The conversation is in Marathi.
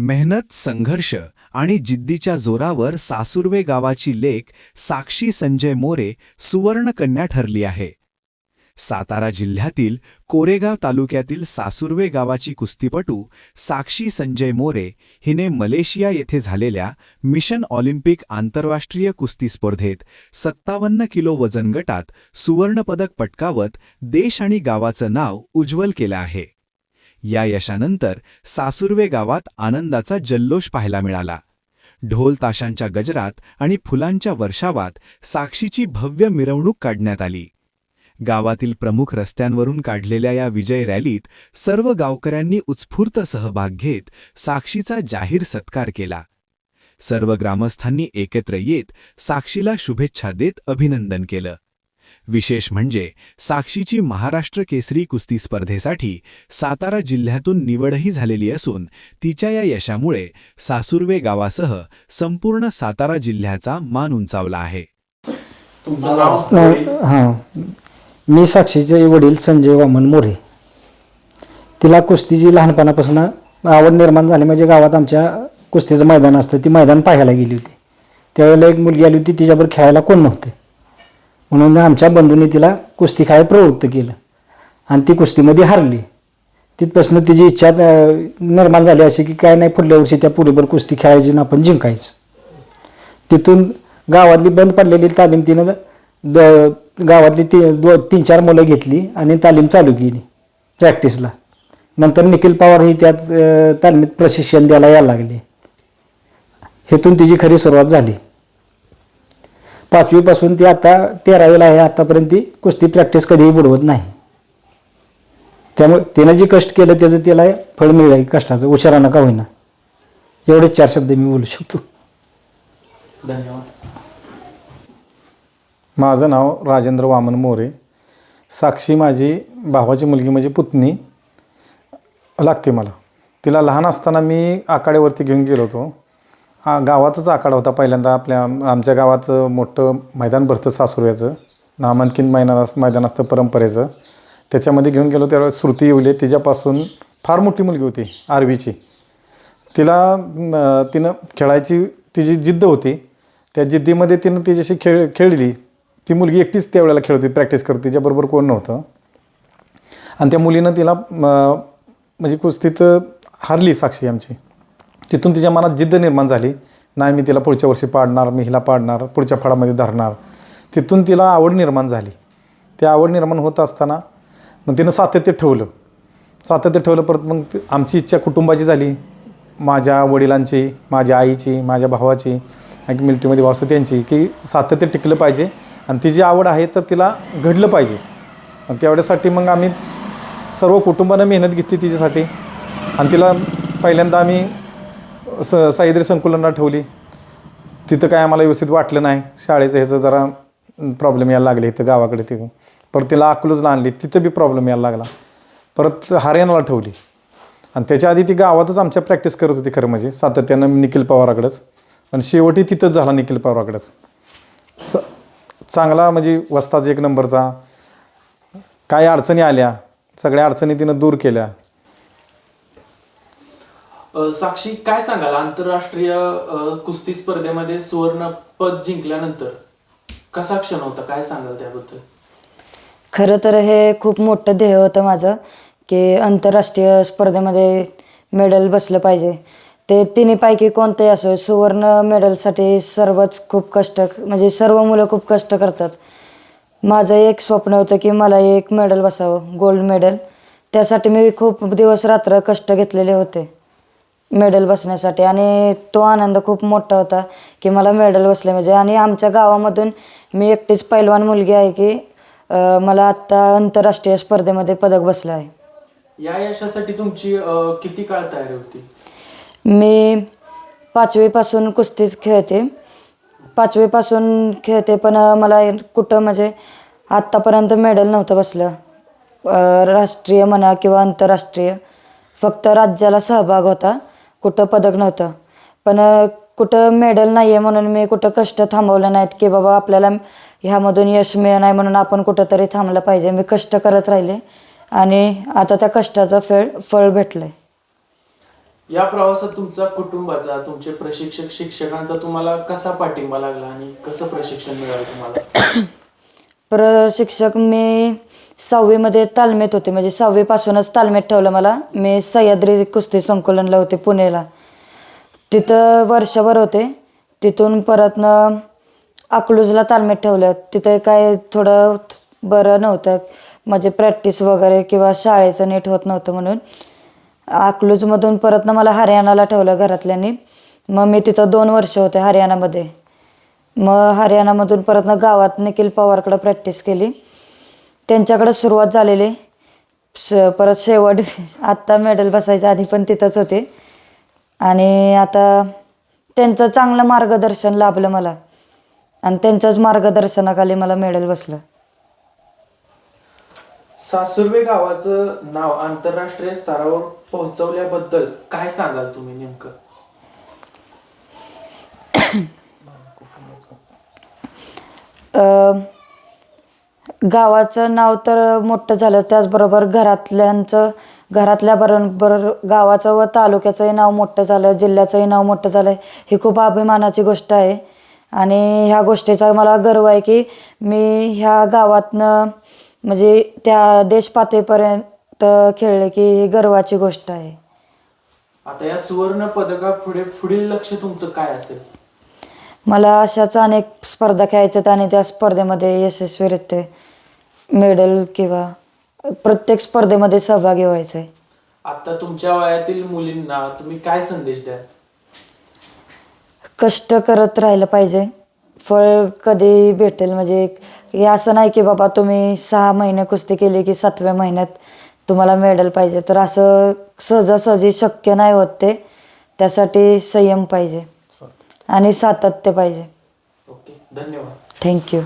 मेहनत संघर्ष आणि जिद्दीच्या जोरावर सासुर्वे गावाची लेख साक्षी संजय मोरे सुवर्णकन्या ठरली आहे. सातारा जिल्ह्यातील कोरेगाव तालुक्यातील सासुर्वे गावाची कुस्तीपटू साक्षी संजय मोरे हिने मलेशिया येथे झालेल्या मिशन ऑलिम्पिक आंतरराष्ट्रीय कुस्ती स्पर्धेत सत्तावन्न किलो वजन गटात सुवर्णपदक पटकावत देश आणि गावाचं नाव उज्ज्वल केलं आहे. या यशानंतर सासुर्वे गावात आनंदाचा जल्लोष पाहायला मिळाला. ढोल ताशांच्या गजरात आणि फुलांच्या वर्षावात साक्षीची भव्य मिरवणूक काढण्यात आली. गावातील प्रमुख रस्त्यांवरून काढलेल्या या विजय रॅलीत सर्व गावकऱ्यांनी उत्स्फूर्त सहभाग घेत साक्षीचा जाहीर सत्कार केला. सर्व ग्रामस्थांनी एकत्र येत साक्षीला शुभेच्छा देत अभिनंदन केलं. विशेष म्हणजे साक्षीची महाराष्ट्र केसरी कुस्ती स्पर्धेसाठी सातारा जिल्ह्यातून निवडही झालेली असून तिच्या या यशामुळे सासुर्वे गावासह संपूर्ण सातारा जिल्ह्याचा मान उंचावला आहे. तुमचं नाव हां. मी साक्षीचे वडील संजय वामन मोरे. तिला कुस्तीची लहानपणापासून आवड निर्माण झाली. म्हणजे गावात आमच्या कुस्तीचं मैदान असतं ती मैदान पाहायला गेली होती. त्यावेळेला एक मुलगी आली होती तिच्याबरोबर खेळायला कोण नव्हते. म्हणून आमच्या बंधूंनी तिला कुस्ती खेळायला प्रवृत्त केलं. आणि ती कुस्तीमध्ये हारली. तिथपासून तिची इच्छा निर्माण झाली अशी की काय नाही पुढल्या वर्षी त्या पुरीबर कुस्ती खेळायची ना आपण जिंकायचं. तिथून गावातली बंद पडलेली तालीम तिनं द गावातली ती दो तीन चार मुलं घेतली आणि तालीम चालू केली प्रॅक्टिसला. नंतर निखिल पवार ही त्यात तालमीत प्रशिक्षण द्यायला यायला लागले. हेतून तिची खरी सुरुवात झाली. पाचवीपासून ती आता तेरावीला आहे आतापर्यंत ती कुस्ती प्रॅक्टिस कधीही बुडवत नाही. त्यामुळे तिनं जे कष्ट केलं त्याचं तिला फळ मिळालं कष्टाचं. उशारानं का होईना. एवढेच चार शब्द मी बोलू शकतो. धन्यवाद. माझं नाव राजेंद्र वामन मोरे. साक्षी माझी भावाची मुलगी म्हणजे पुतणी लागते मला. तिला लहान असताना मी आखाड्यावरती घेऊन गेलो होतो. हा गावातच आखाडा होता पहिल्यांदा. आपल्या आमच्या गावाचं मोठं मैदान भरतं सासुर्याचं नामांकित मैदान अस मैदान असतं परंपरेचं. त्याच्यामध्ये घेऊन गेलो त्यावेळेस श्रुती येवले. तिच्यापासून फार मोठी मुलगी होती आरवीची. तिला तिनं खेळायची तिची जिद्द होती. त्या जिद्दीमध्ये तिनं तिच्याशी खेळ खेळली. ती मुलगी एकटीच त्यावेळेला खेळत होती प्रॅक्टिस करत तिच्याबरोबर कोण नव्हतं. आणि त्या मुलीनं तिला म्हणजे कुस्तीत हारली साक्षी आमची. तिथून तिच्या मनात जिद्द निर्माण झाली. नाही मी तिला पुढच्या वर्षी पाडणार मी हिला पाडणार पुढच्या फळामध्ये धरणार. तिथून तिला आवड निर्माण झाली. ती आवड निर्माण होत असताना मग तिनं सातत्य ठेवलं. सातत्य ठेवलं परत मग आमची इच्छा कुटुंबाची झाली. माझ्या वडिलांची माझ्या आईची माझ्या भावाची आणखी मिलिटरीमध्ये भाऊ त्यांची की सातत्य टिकलं पाहिजे. आणि ती जी आवड आहे तर तिला घडलं पाहिजे. आणि तेवढ्यासाठी मग आम्ही सर्व कुटुंबानं मेहनत घेतली तिच्यासाठी. आणि तिला पहिल्यांदा आम्ही स सह्याद्री संकुलनला ठेवली. तिथं काय आम्हाला व्यवस्थित वाटलं नाही. शाळेचं ह्याचं जरा प्रॉब्लेम यायला लागले इथं गावाकडे तिथून परत तिला अकलूजला आणली. तिथं बी प्रॉब्लेम यायला लागला. परत हरियाणाला ठेवली. आणि त्याच्या आधी ती गावातच आमच्या प्रॅक्टिस करत होती खरं म्हणजे. सातत्यानं निखिल पवाराकडंच. पण शेवटी तिथंच झाला निखिल पवाराकडंच. स चांगला म्हणजे वस्ताच एक नंबरचा. काय अडचणी आल्या सगळ्या अडचणी तिनं दूर केल्या. साक्षी काय सांगाल? आंतरराष्ट्रीय कुस्ती स्पर्धेमध्ये सुवर्ण पद जिंकल्यानंतर कसा क्षण होता? काय सांगाल त्याबद्दल? खरं तर हे खूप मोठं ध्येय होतं माझं की आंतरराष्ट्रीय स्पर्धेमध्ये मेडल बसलं पाहिजे. ते तिन्हीपैकी कोणतंही असो सुवर्ण मेडलसाठी सर्वच खूप कष्ट म्हणजे सर्व मुलं खूप कष्ट करतात. माझं एक स्वप्न होतं की मला एक मेडल बसावं गोल्ड मेडल. त्यासाठी मी खूप दिवस रात्र कष्ट घेतलेले होते. मेडल बसण्यासाठी. आणि तो आनंद खूप मोठा होता की मला मेडल बसले. म्हणजे आणि आमच्या गावामधून मी एकटीच पैलवान मुलगी आहे की अं, मला आत्ता आंतरराष्ट्रीय स्पर्धेमध्ये पदक बसलं आहे. या यशासाठी तुमची अ, किती काळ तयारी होती? मी पाचवीपासून कुस्तीच खेळते. पाचवीपासून खेळते पण अं, मला कुठं म्हणजे आत्तापर्यंत मेडल नव्हतं बसलं. अं, राष्ट्रीय म्हणा किंवा आंतरराष्ट्रीय फक्त राज्याला सहभाग होता. कुठं पदक नव्हतं पण कुठं मेडल नाही आहे म्हणून मी कुठं कष्ट थांबवलं नाहीत की बाबा आपल्याला ह्यामधून यश मिळ नाही म्हणून आपण कुठंतरी थांबलं पाहिजे. मी कष्ट करत राहिले आणि आता त्या कष्टाचं फळ फळ भेटलं आहे या प्रवासात तुमचा कुटुंबाचा तुमचे प्रशिक्षक शिक्षकांचा तुम्हाला कसा पाठिंबा लागला आणि कसं प्रशिक्षण मिळालं तुम्हाला? प्रशिक्षक मी सहावीमध्ये तालमीत होते. म्हणजे सहावीपासूनच तालमीत ठेवलं मला. मी सह्याद्री कुस्ती संकुलनला होते पुणेला. तिथं वर्षभर होते. तिथून परतनं अकलूजला तालमीत ठेवलं. तिथं काय थोडं बरं नव्हतं. म्हणजे प्रॅक्टिस वगैरे किंवा शाळेचं नीट होत नव्हतं म्हणून. अकलूजमधून परतनं मला हरियाणाला ठेवलं घरातल्यांनी. मग मी तिथं दोन वर्ष होते हरियाणामध्ये. मग हरियाणामधून परत गावात निखिल पवारकडं प्रॅक्टिस केली. त्यांच्याकडं सुरुवात झालेली. श परत शेवट आत्ता मेडल बसायच्या आधी पण तिथंच होते. आणि आता त्यांचं चांगलं मार्गदर्शन लाभलं मला. आणि त्यांच्याच मार्गदर्शनाखाली मला मेडल बसलं. सासुर्वे गावाचं नाव आंतरराष्ट्रीय स्तरावर पोहोचवल्याबद्दल काय सांगाल तुम्ही नेमकं? गावाचं नाव तर मोठं झालं. त्याचबरोबर घरातल्यांचं घरातल्या बरोबर गावाचं व तालुक्याचंही नाव मोठं झालं जिल्ह्याचंही नाव मोठं झालं ही खूप अभिमानाची गोष्ट आहे. आणि ह्या गोष्टीचा मला गर्व आहे की मी ह्या गावातनं म्हणजे त्या देशपातळीपर्यंत खेळले की ही गर्वाची गोष्ट आहे. आता या सुवर्ण पदका पुढे पुढील लक्ष तुमचं काय असेल? मला अशाच अनेक स्पर्धा खेळायच्यात आणि त्या स्पर्धेमध्ये यशस्वीरित्या मेडल किंवा प्रत्येक स्पर्धेमध्ये सहभागी व्हायचं आहे आता तुमच्या वयातील मुलींना तुम्ही काय संदेश द्याल? कष्ट करत राहिलं पाहिजे. फळ कधी भेटेल? म्हणजे हे असं नाही की बाबा तुम्ही सहा महिने कुस्ती केली की सातव्या महिन्यात तुम्हाला मेडल पाहिजे. तर असं सहजासहजी शक्य नाही होत ते. त्यासाठी संयम पाहिजे. आणि सातत्य पाहिजे. ओके धन्यवाद. थँक्यू.